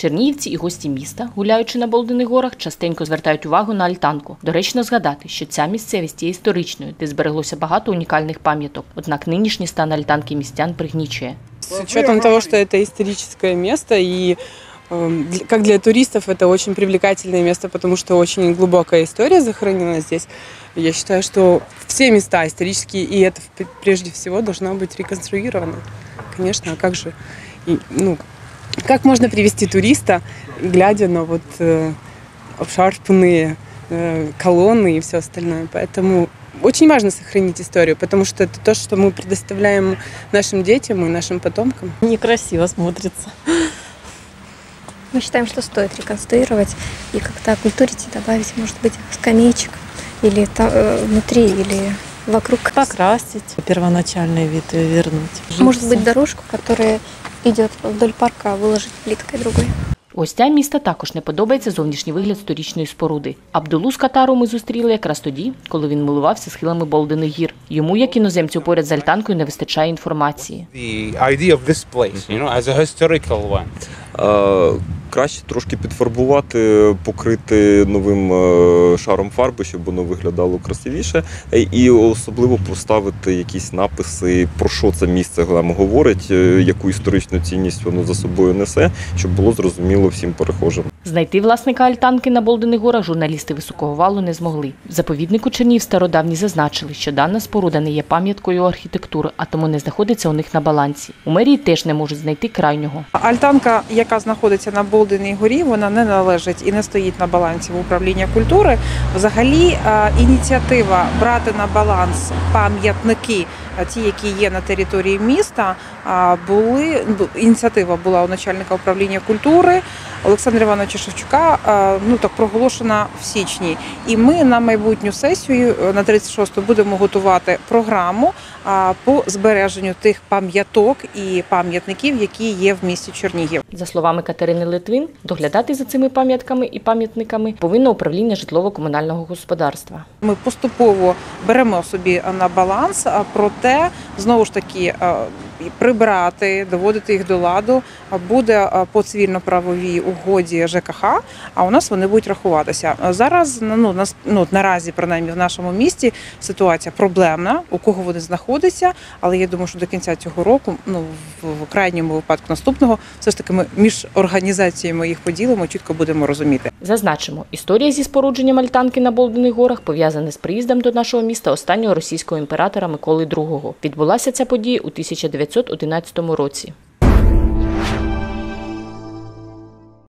Чернігівці і гості міста, гуляючи на Болдених горах, частенько звертають увагу на альтанку. Доречно згадати, що ця місцевість є історичною, де збереглося багато унікальних пам'яток. Однак нинішній стан альтанки містян пригнічує. С учетом того, что это историческое место и эм, для- как для туристов это очень привлекательное место, потому что очень глубокая история захоронена здесь. Я считаю, что все места исторические, и это в- прежде всего должно быть реконструировано. Конечно, а как же, и, ну, как можно привести туриста, глядя на вот э, обшарпанные э, колонны и все остальное. Поэтому очень важно сохранить историю, потому что это то, что мы предоставляем нашим детям и нашим потомкам. некрасиво смотрится. Мы считаем, что стоит реконструировать и как-то окультурить и добавить, может быть, скамеечек или та- э, внутри, или вокруг. Покрасить, первоначальный вид вернуть. Может быть, дорожку, которая идет вдоль парка, выложить плиткой другой. Гостям міста також не подобається зовнішній вигляд сторічної споруди. Абдулу з Катару ми зустріли якраз тоді, коли він милувався схилами Болдених гір. Йому, як іноземцю поряд з альтанкою, не вистачає інформації. Краще трошки підфарбувати, покрити новим е, шаром фарби, щоб воно виглядало красивіше. Е, І особливо поставити якісь написи, про що це місце глемо говорить, е, яку історичну цінність воно за собою несе, щоб було зрозуміло всім перехожим. Знайти власника альтанки на Болдених горах журналісти високого валу не змогли. В заповіднику Чернів стародавні зазначили, що дана споруда не є пам'яткою архітектури, а тому не знаходиться у них на балансі. У мерії теж не можуть знайти крайнього. Альтанка, яка знаходиться на Болденій горі, вона не належить і не стоїть на балансі в управління культури. Взагалі, е, ініціатива брати на баланс пам'ятники, е, ті, які є на території міста, були ініціатива була у начальника управління культури Олександра Івановича Шевчука. Ну так проголошена в січні. І ми на майбутню сесію е, на 36-ту будемо готувати програму по збереженню тих пам'яток і пам'ятників, які є в місті Чернігів. За словами Катерини Литвин, доглядати за цими пам'ятками і пам'ятниками повинно управління житлово-комунального господарства. Ми поступово беремо собі на баланс, проте знову ж таки прибрати, доводити їх до ладу буде по цивільно-правовій угоді ЖКХ. А у нас вони будуть рахуватися. Зараз ну нас ну наразі, принаймні в нашому місті, ситуація проблемна, у кого вони знаходяться. Але я думаю, що до кінця цього року, ну в, крайньому випадку наступного, все ж таки ми між організаціями їх поділимо, чітко будемо розуміти. Зазначимо, історія зі спорудженням альтанки на Болдених горах пов'язана з приїздом до нашого міста останнього російського імператора Миколи II. Відбулася ця подія у 1911 році.